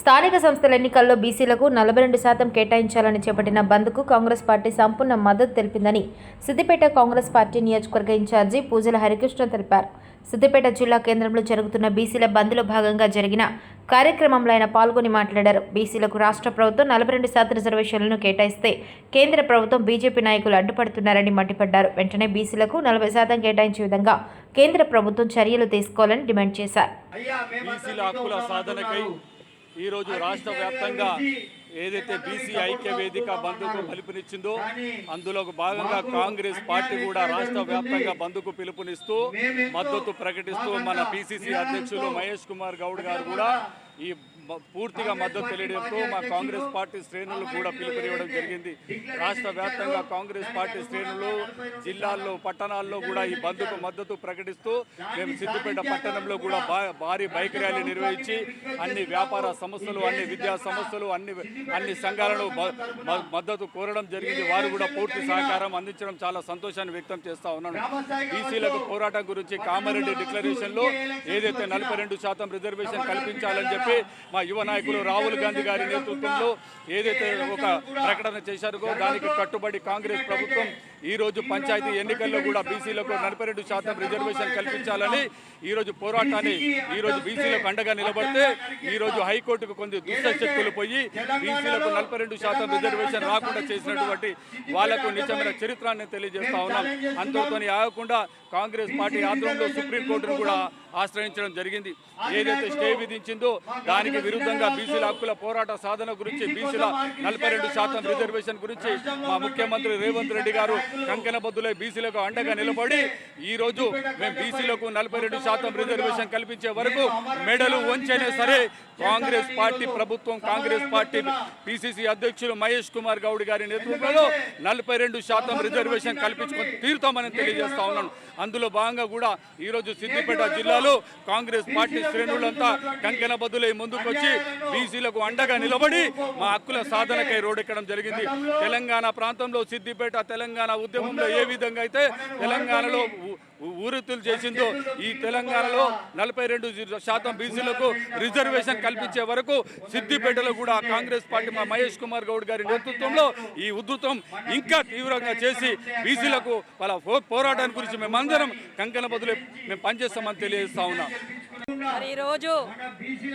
స్థానిక సంస్థల ఎన్నికల్లో బీసీలకు నలభై రెండు శాతం కేటాయించాలని చేపట్టిన బంద్కు కాంగ్రెస్ పార్టీ సంపూర్ణ మద్దతు తెలిపిందని సిద్దిపేట కాంగ్రెస్ పార్టీ నియోజకవర్గ ఇన్ఛార్జి పూజల హరికృష్ణ తెలిపారు. సిద్దిపేట జిల్లా కేంద్రంలో జరుగుతున్న బీసీల బంద్లో భాగంగా జరిగిన కార్యక్రమంలో ఆయన పాల్గొని మాట్లాడారు. బీసీలకు రాష్ట్ర ప్రభుత్వం నలభై రెండు శాతం రిజర్వేషన్లను కేటాయిస్తే కేంద్ర ప్రభుత్వం బీజేపీ నాయకులు అడ్డుపడుతున్నారని మండిపడ్డారు. వెంటనే బీసీలకు నలభై శాతం కేటాయించే విధంగా కేంద్ర ప్రభుత్వం చర్యలు తీసుకోవాలని డిమాండ్ చేశారు. బీసీల హక్కుల సాధనకై ఈరోజు రాష్ట్ర వ్యాప్తంగా ఏదైతే బీసీ ఐక్య వేదిక బంధుకు పిలుపునిచ్చిందో అందులో భాగంగా కాంగ్రెస్ పార్టీ కూడా రాష్ట్ర వ్యాప్తంగా బంధుకు పిలుపునిస్తూ మద్దతు ప్రకటిస్తూ మన పిసిసి అధ్యక్షులు మహేష్ కుమార్ గౌడ్ గారు కూడా ఈ పూర్తిగా మద్దతు తెలియడంతో మా కాంగ్రెస్ పార్టీ శ్రేణులు కూడా పిలుపునివ్వడం జరిగింది. రాష్ట్ర వ్యాప్తంగా కాంగ్రెస్ పార్టీ శ్రేణులు జిల్లాల్లో పట్టణాల్లో కూడా ఈ బంద్కు మద్దతు ప్రకటిస్తూ మేము సిద్దిపేట పట్టణంలో కూడా భారీ బైక్ ర్యాలీ నిర్వహించి అన్ని వ్యాపార సంస్థలు అన్ని విద్యా సంస్థలు అన్ని అన్ని సంఘాలను మద్దతు కోరడం జరిగింది. వారు కూడా పూర్తి సహకారం అందించడం చాలా సంతోషాన్ని వ్యక్తం చేస్తా ఉన్నాను. బీసీలకు పోరాటం గురించి కామారెడ్డి డిక్లరేషన్లో ఏదైతే నలభై రెండు శాతం రిజర్వేషన్ కల్పించాలని చెప్పి మా యువ నాయకులు రాహుల్ గాంధీ గారి నేతృత్వంలో ఏదైతే ఒక ప్రకటన చేశారో దానికి కట్టుబడి కాంగ్రెస్ ప్రభుత్వం ఈ రోజు పంచాయతీ ఎన్నికల్లో కూడా బీసీలకు నలభై రెండు శాతం రిజర్వేషన్ కల్పించాలని ఈ రోజు పోరాటాన్ని ఈ రోజు బీసీలకు అండగా నిలబడితే ఈ రోజు హైకోర్టుకు కొన్ని దుష్ట శక్తులు పోయి బీసీలకు నలభై రెండు శాతం రిజర్వేషన్ రాకుండా చేసినటువంటి వాళ్ళకు నిజమైన చరిత్రాన్ని తెలియజేస్తా ఉన్నాం. అంతటితోని ఆగకుండా కాంగ్రెస్ పార్టీ ఆధ్వర్యంలో సుప్రీంకోర్టును కూడా ఆశ్రయించడం జరిగింది. ఏదైతే స్టే విధించిందో దానికి విరుద్ధంగా బీసీల హక్కుల పోరాట సాధన గురించి బీసీల నలభై రెండు శాతం రిజర్వేషన్ గురించి మా ముఖ్యమంత్రి రేవంత్ రెడ్డి గారు కంకణబద్దులై బీసీలకు అండగా నిలబడి ఈ రోజు మేము బీసీలకు నలభై రెండు శాతం రిజర్వేషన్ కల్పించే వరకు మెడలు వంచైనా సరే కాంగ్రెస్ పార్టీ ప్రభుత్వం కాంగ్రెస్ పార్టీ పిసిసి అధ్యక్షులు మహేష్ కుమార్ గౌడ్ గారి నేతృత్వంలో నలభై రెండు శాతం రిజర్వేషన్ కల్పించుకొని తీరుతామని తెలియజేస్తా ఉన్నాను. అందులో భాగంగా కూడా ఈరోజు సిద్దిపేట జిల్లాలో కాంగ్రెస్ పార్టీ శ్రేణులంతా కంకెనబద్దులై ముందుకొచ్చి బీసీలకు అండగా నిలబడి మా హక్కుల సాధనకై రోడ్డెక్కడం జరిగింది. తెలంగాణ ప్రాంతంలో సిద్దిపేట తెలంగాణ ఉద్యమంలో ఏ విధంగా అయితే తెలంగాణలో ఊరెత్తులు చేసిందో ఈ తెలంగాణలో నలభై రెండు శాతం బీసీలకు రిజర్వేషన్ కల్పించే వరకు సిద్దిపేటలో కూడా కాంగ్రెస్ పార్టీ మా మహేష్ కుమార్ గౌడ్ గారి నేతృత్వంలో ఈ ఉధృతం ఇంకా తీవ్రంగా చేసి బీసీలకు వాళ్ళ పో- పోరాటాన్ని గురించి మేమందరం కంకణ బదులు మేము పనిచేస్తామని తెలియజేస్తా ఉన్నాం. మరి ఈరోజు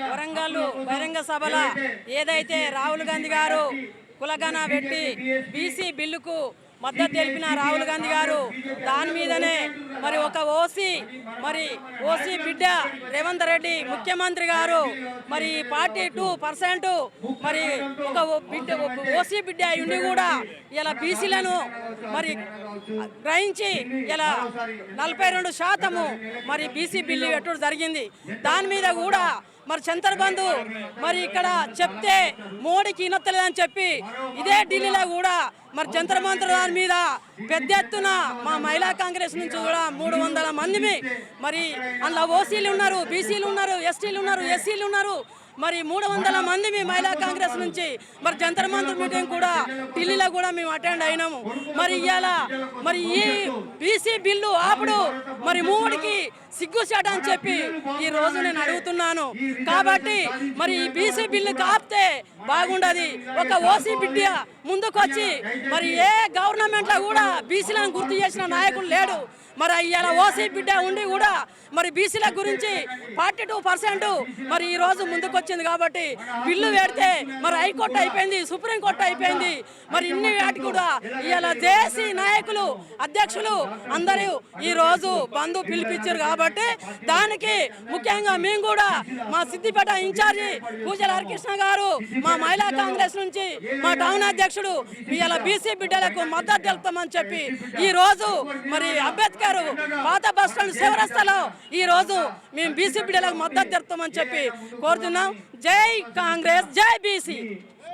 వరంగల్ బహిరంగ సభల ఏదైతే రాహుల్ గాంధీ గారు కులగన పెట్టి బీసీ బిల్లుకు మద్దతు తెలిపిన రాహుల్ గాంధీ గారు దాని మీదనే మరి ఒక ఓసీ మరి ఓసీ బిడ్డ రేవంత్ రెడ్డి ముఖ్యమంత్రి గారు మరి పార్టీ టూ పర్సెంట్ మరి ఒక బిడ్డ ఓసీ బిడ్డ ఉండి కూడా ఇలా బీసీలను మరి గ్రహించి ఇలా నలభై రెండు శాతము మరి బీసీ బిల్లు పెట్టడం జరిగింది. దాని మీద కూడా మరి చంద్రబంధు మరి ఇక్కడ చెప్తే మోడీకి ఇనొత్తలేదని చెప్పి ఇదే ఢిల్లీలో కూడా మరి జంతర్ దాని మీద పెద్ద ఎత్తున మా మహిళా కాంగ్రెస్ నుంచి కూడా మూడు వందల మంది మరి అందులో ఓసీలు ఉన్నారు బీసీలు ఉన్నారు ఎస్టీలు ఉన్నారు ఎస్సీలు ఉన్నారు. మరి మూడు వందల మంది మీ మహిళా కాంగ్రెస్ నుంచి మరి జంతర్ మంత్ర మీటింగ్ కూడా ఢిల్లీలో కూడా మేము అటెండ్ అయినాము. మరి ఇవాళ మరి ఈ బీసీ బిల్లు ఆపుడు మరి మూడికి సిగ్గుచాట అని చెప్పి ఈ రోజు నేను అడుగుతున్నాను. కాబట్టి మరి ఈ బీసీ బిల్లు కాపితే బాగుండదు. ఒక ఓసీ బిడ్డ ముందుకొచ్చి మరి ఏ గవర్నమెంట్లో కూడా బీసీలను గుర్తు చేసిన నాయకుడు లేడు. మరి ఇలా ఓసీ బిడ్డ ఉండి కూడా మరి బీసీల గురించి ఫార్టీ టూ పర్సెంట్ మరి ఈ రోజు ముందుకొచ్చింది కాబట్టి బిల్లు పెడితే మరి హైకోర్టు అయిపోయింది సుప్రీంకోర్టు అయిపోయింది. మరి ఇన్ని వాటి కూడా ఇలా దేశీ నాయకులు అధ్యక్షులు అందరూ ఈ రోజు బంధు పిలిపించారు కాబట్టి దానికి ముఖ్యంగా మేము కూడా మా సిద్దిపేట ఇన్ఛార్జి పూజల హరికృష్ణ గారు మా మహిళా కాంగ్రెస్ నుంచి మా టౌన్ అధ్యక్షుడు ఇలా బీసీ బిడ్డలకు మద్దతు తెలుపుతామని చెప్పి ఈ రోజు మరి అంబేద్కర్ పాత బస్ స్టాండ్ శివరస్తలో ఈ రోజు మేము బీసీ బిడ్డలకు మద్దతు తెరుతామని చెప్పి కోరుతున్నాం. జై కాంగ్రెస్ జై బీసీ.